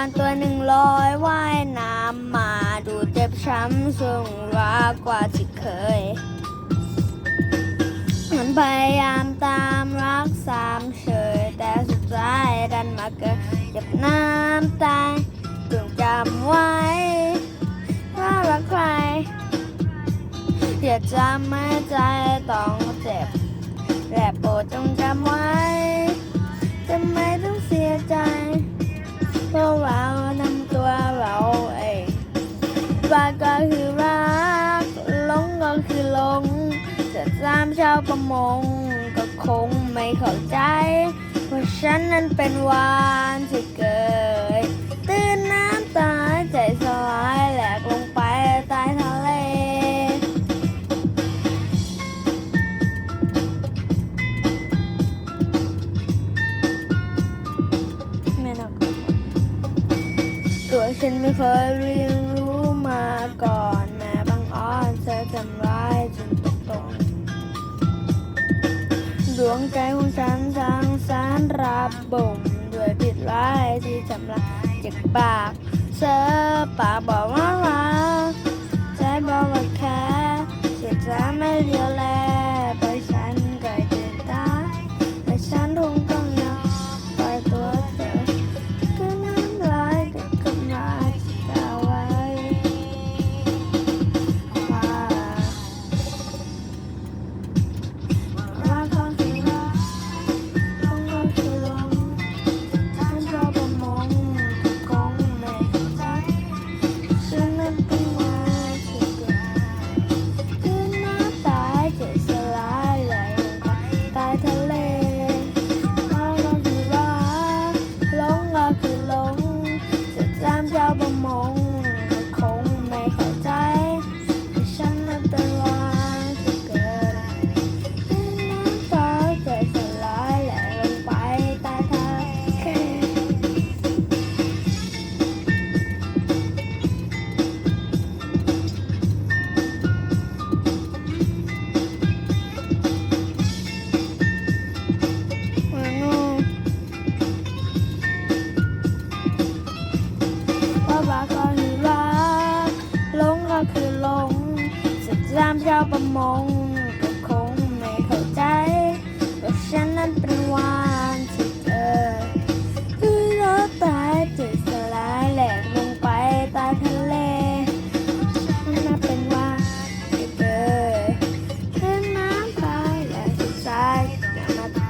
านตัวหนึ่งลอยว่ายน้ำมาดูเจ็บช้ำสูงรักกว่าที่เคยมันพยายามตามรักสามเฉยแต่สุดท้ายดันมาเกิดเจ็บน้ำตายจงจำไว้ว่ารักใครอย่าจำไม่ใจต้องเจ็บและโปรดจงจำไว้ คือลงจะตามชาวประมง ก็คงไม่เข้าใจ ว่าฉันนั้นเป็นวานที่เกิด ตื่นน้ำตาใจสลายแหลกลงไปใต้ทะเลไม่ต้องตัวฉันไม่เคยเรียนรู้มาก่อน วงใจของฉันทางสารรับบ่มด้วยผิดร้ายที่ทำลายจากปากเธอปากบอกว่ารักใจบอกว่ายามชาวประมงก็คงไม่เข้าใจว่าฉันนั้นเป็นวานที่เธอคือเราตายจิตสลายแหลกลงไปใต้ทะเลฉันนั้นเป็นวานที่เธอคือนน้ำตายและสุดท้ายมา